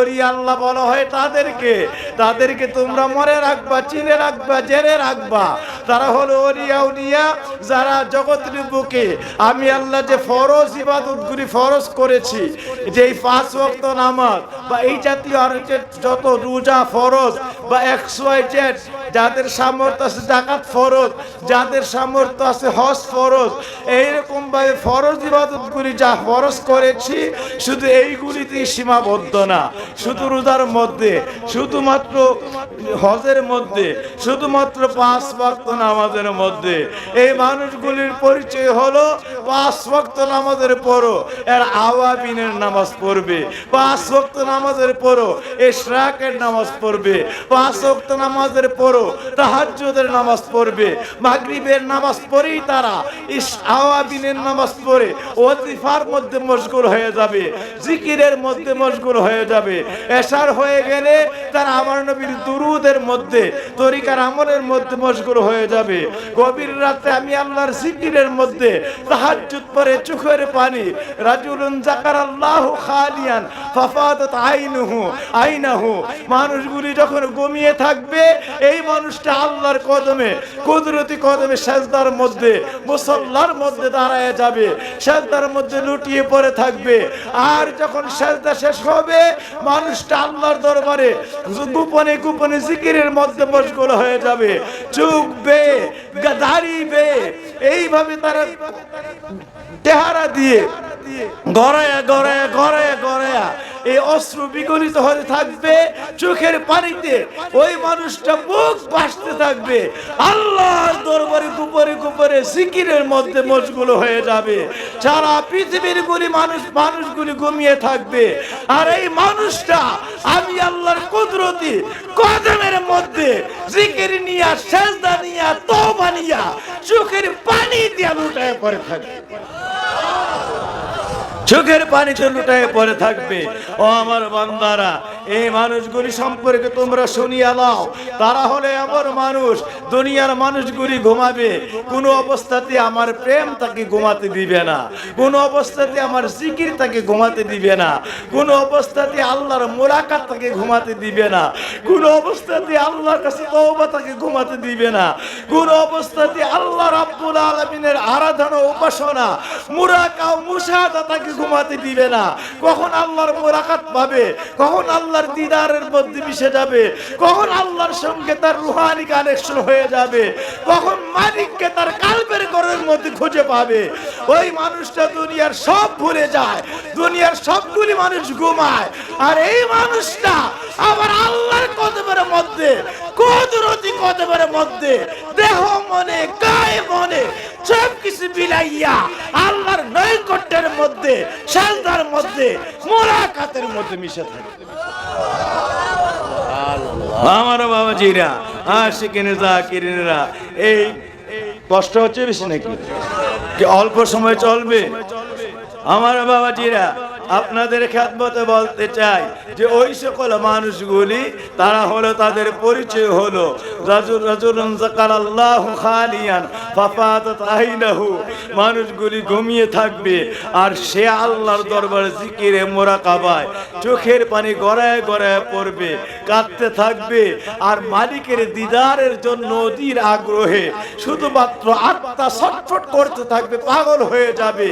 ওরি আল্লাহ বলা হয় তাদেরকে। তাদেরকে তোমরা মনে রাখবা, চিনে রাখবা, জেনে রাখবা। তারা হলো ওরিয়া উনিয়া যারা জগতের বুকে। আমি আল্লাহ যে ফরজ ইবাদতগুলি ফরজ করেছি যে এই পাঁচ ওয়াক্ত নামাজ, বা এই জাতীয় আর যত রোজা ফরজ, বা একশো জেড যাদের সামর্থ্য আছে জাকাত ফরজ, যাদের সামর্থ্য আছে হজ ফরজ এইরকম ভাবে ফরজ ইবাদতগুলি যা ফরজ করেছি, শুধু এইগুলিতেই সীমাবদ্ধ না, শুধু রোজার মধ্যে, শুধুমাত্র হজের মধ্যে, শুধুমাত্র পাঁচ ওয়াক্ত নামাজের মধ্যে। এই মানুষগুলির পরিচয় হলো, পাঁচ ওয়াক্ত নামাজের পরও এর আওয়াবিনের নামাজ পড়বে, পাঁচ ওয়াক্ত নামাজের পরও শ্রাকের নামাজ পড়বে, পাঁচ ওয়াক্ত নামাজের পরও তাহাজ্জুদের নামাজ পড়বে। মাগরিবের নামাজ পড়েই তারা আওয়াবিনের নামাজ পড়ে। ওয়াজিফার মধ্যে মশগুল হয়ে যাবে, জিকিরের মধ্যে মশগুল হয়ে যাবে। এশার হয়ে গেলে তারা আমার নবীর দুরুদের মধ্যে, তরিকার আমলের মধ্যে মশগুল হয়ে যাবে। গভীর রাতে আমি আল্লাহর জিকিরের মধ্যে তাহাজ্জুদ পরে চোখের পানি, রাজুলুন জাকার আল্লাহ খালিয়ান, ফাফাদাত আইনুহু, আইনাহু। মানুষগুলি যখন ঘুমিয়ে থাকবে, এই মানুষটা আল্লাহর কদমে, কুদরতি কদমে সেজদার মধ্যে, মুসল্লার মধ্যে দাঁড়ায় যাবে, সেজদার মধ্যে লুটিয়ে পড়ে থাকবে। আর যখন সেজদা শেষ হবে, মানুষটা আল্লাহর দরবারে গোপনে গোপনে জিকিরের মধ্যে মশগুল হয়ে যাবে। চুপ বে দাঁড়িয়ে এইভাবে তারা চেহারা দিয়ে গড়ায়া গড়ায়া গড়ায়া গড়ায়া এই অস্ত্র বিগলিত হতে থাকবে, চোখের পানিতে। ওই মানুষটা মুখ বাসতে থাকবে। আল্লাহর দরবারে কুপরে কুপরে সিকিরের মধ্যে মশগুল হয়ে যাবে। সারা পৃথিবীর গুলি মানুষ, মানুষগুলি ঘুমিয়ে থাকবে। আর এই মানুষটা, আমি আল্লাহর কুদরতি কদমের মধ্যে জিকির নিয়া, সেজদা নিয়া, তওবা নিয়া, চোখের পানি দিয়া লুটায় পড়ে থাকবে। চোখের পানি লুটায় পড়ে থাকবে। ও আমার বান্দারা এই মানুষগুলি সম্পর্কে তোমরা শুনিয়া নাও। তারা হলে এমন মানুষ, দুনিয়ার মানুষগুলি ঘুমাবে। কোনো অবস্থাতে আমার প্রেম তাকে ঘুমাতে দিবে না। কোনো অবস্থাতে আমার জিকির তাকে ঘুমাতে দিবে না। কোনো অবস্থাতে আল্লাহর মোলাকাত তাকে ঘুমাতে দিবে না। কোনো অবস্থাতে আল্লাহর কাছে তওবা তাকে ঘুমাতে দিবে না। কোনো অবস্থাতে আল্লাহ রাব্বুল আলামিনের আরাধনা উপাসনা, মুরাকা মুশাহাদা তাকে ঘুমাতে দিবে না। কখন আল্লাহর মোরাকাত পাবে, কখন আল্লাহর দিদারের মধ্যে মিশে যাবে। কখন আল্লাহর সঙ্গে তার রুহানি কানেকশন হয়ে যাবে। কখন মালিককে তার কালবের ঘরের মধ্যে খুঁজে পাবে। ওই মানুষটা দুনিয়ার সব ভুলে যায়। দুনিয়ার সবগুলি মানুষ ঘুমায়। আর এই মানুষটা মধ্যে। কুদরতি কদমের মধ্যে। দেহ মনে গায়ে মনে সব কিছু বিলাইয়া আল্লাহর নৈকট্যের মধ্যে সাজদার মধ্যে মোলাকাতের মধ্যে মিশে থাকে। আমার বাবাজিরা আশিকিনে জাকিরিনেরা এই কষ্ট হচ্ছে বেশি নাকি? অল্প সময় চলবে? আমার বাবাজিরা আপনাদের খ্যাতমতে বলতে চাই যে ওই সকল মানুষগুলি, তারা হলো তাদের পরিচয় হলো। মানুষগুলি ঘুমিয়ে থাকবে আর সে আল্লাহর দরবারে জিকিরে মোরাকাবায়, চোখের পানি গড়ায় গড়ায় পড়বে, কাঁদতে থাকবে আর মালিকের দিদারের জন্য অধীর আগ্রহে শুধুমাত্র আত্মা ছটফট করতে থাকবে, পাগল হয়ে যাবে।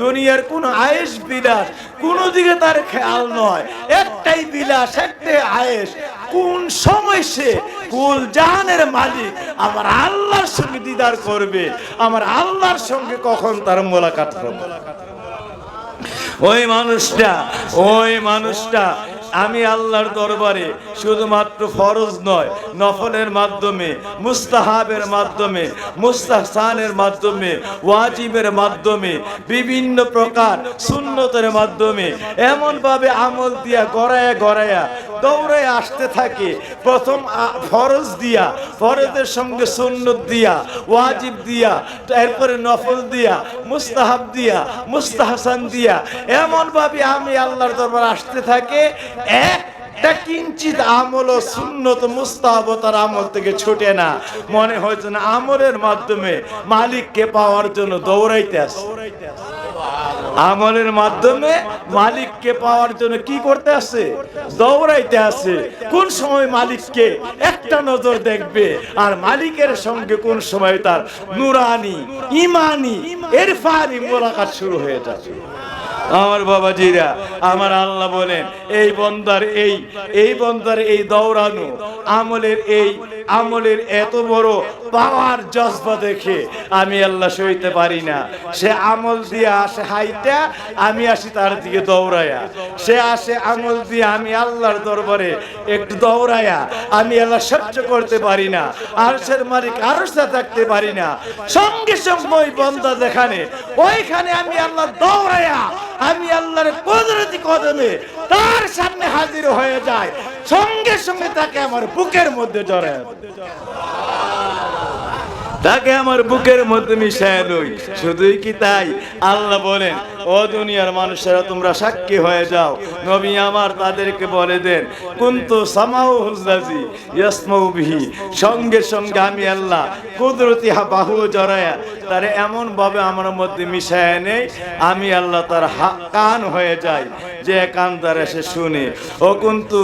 দুনিয়ার কোন আয়েস বিলাস কোনো দিকে তার খেয়াল নয়। একটাই বিলাস, একটাই আয়েস কোন সময় সে কুল জাহানের মালিক আমার আল্লাহর সঙ্গে দিদার করবে? আমার আল্লাহর সঙ্গে কখন তার মোলাকাত হবে? ওই মানুষটা ওই মানুষটা আমি আল্লাহর দরবারে শুধুমাত্র ফরজ নয়, নফলের মাধ্যমে, মুস্তাহাবের মাধ্যমে, মুস্তাহসানের মাধ্যমে, ওয়াজিবের মাধ্যমে, বিভিন্ন প্রকার সুন্নতের মাধ্যমে, এমনভাবে আমল দিয়া গড়ায়া গড়ায়া দৌড়ে আসতে থাকে। প্রথম ফরজ দিয়া, ফরজের সঙ্গে সুন্নত দিয়া, ওয়াজিব দিয়া, এরপরে নফল দিয়া, মুস্তাহাব দিয়া, মুস্তাহসান দিয়া এমন ভাবে আমি আল্লাহর দরবার আসতে থাকে। একটা কিঞ্চিত আমল ও সুন্নত আমল থেকে ছুটে না। মনে হয়েছে না আমলের মাধ্যমে মালিককে পাওয়ার জন্য দৌড়াইতে আসে। আমলের মাধ্যমে মালিককে পাওয়ার জন্য কি করতে আছে দৌড়াইতে আছে কোন সময় মালিককে একটা নজর দেখবে? আর মালিকের সঙ্গে কোন সময় তার নুরানি, ইমানি এরফানি মোলাকাত শুরু হয়ে যাবে আমার বাবাজিরা, আমার আল্লাহ বলেন, এই বন্দার এই এই বন্দার এই দৌড়ানো, আমলের এই আমলের এত বড় পাওয়ার জজবা দেখে আমি আল্লাহ সইতে পারি না। সে আমল দিয়ে আসে হাইটা, আমি আসি তার দিকে দৌড়ায়া। সে আসে আমল দিয়ে আমি আল্লাহর দরবারে একটু দৌড়ায়া। আমি আল্লাহ সহ্য করতে পারি না, আরশের মালিক আরশে থাকতে পারি না। সঙ্গে সঙ্গে ওই বন্দা দেখানে ওইখানে আমি আল্লাহ দৌড়ায়া। আমি আল্লাহর কুদরতি কদমে তার সামনে হাজির হয়ে যায়। সঙ্গে সঙ্গে তাকে আমার বুকের মধ্যে জড়ায় তাকে আমার বুকের মধ্যে মিশায় শুধুই কি তাই? আল্লাহ বলেন ও দুনিয়ার মানুষেরা, তোমরা সাক্ষী হয়ে যাও। নবী আমার তাদেরকে বলে দেন, কুন্তু সামাউ হুজাজি ইয়াসমাউ বিহি। সঙ্গে সঙ্গে আমি আল্লাহ কুদরতি হা বাহু জড়ায়া, তারে এমন ভাবে আমার মধ্যে মিশায় নেই। আমি আল্লাহ তার কান হয়ে যাই, যে কান দ্বারা সে শুনে, ও কুন্তু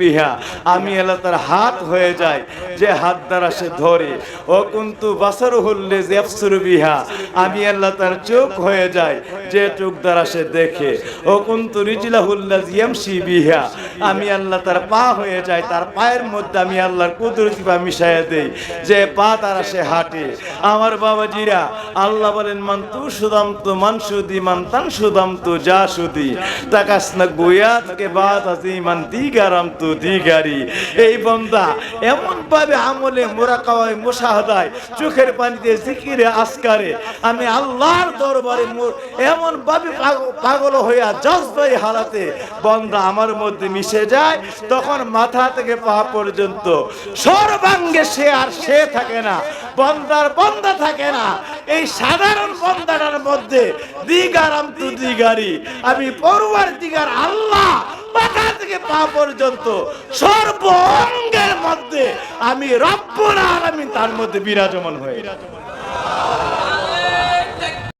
বিহা। আমি আল্লাহ তার হাত হয়ে যায় যে হাত দ্বারা সে ধরে, ও কুন্তু বাসারুহুল্লাজ ইয়াবসুরু বিহা। আমি আল্লাহ তার চোখ যায়, যে চোখ দ্বারা সে দেখে। ও কুন্তু রিজলাহুল্লাজ ইয়ামশি বিহা। আমি আল্লাহ তার পা হয়ে যায়, তার পায়ের মধ্যে আমি আল্লাহর কুদরতি পা মিশাইয়া দেই। যে পা তারা সে হাঁটে। আমার বাবাজিরা, আল্লাহ বলেন, মান তু সুদাম তু মান সুদি, মান তান সুদাম তু যা সুদি। তাকাস না গুয়া থেকে বাদ আজি মান দিগারাম তু দিগারি। এই বন্দা এমন ভাবে আমলে মোরাকাওয়ায়, মুশাহাদায়, চোখের পানিতে জিকিরে, আসকারে, আমি আল্লাহর দরবারে মোর এমন ভাবে পাগল হইয়া জজবাই হালাতে বন্দা আমার মধ্যে মিশে যায়, তখন মাথা থেকে পা পর্যন্ত সর্বাঙ্গে সে আর সে থাকে না বন্দার বন্দা থাকে না। এই সাধারণ বন্দাটার মধ্যে দিগারাম তু দিগারি। আমি পড়ুয়ার দিগার আল্লাহ, মাথা থেকে পা পর্যন্ত সর্ব অঙ্গের মধ্যে আমি রব্বুল আলামিন তার মধ্যে বিরাজমান হয়ে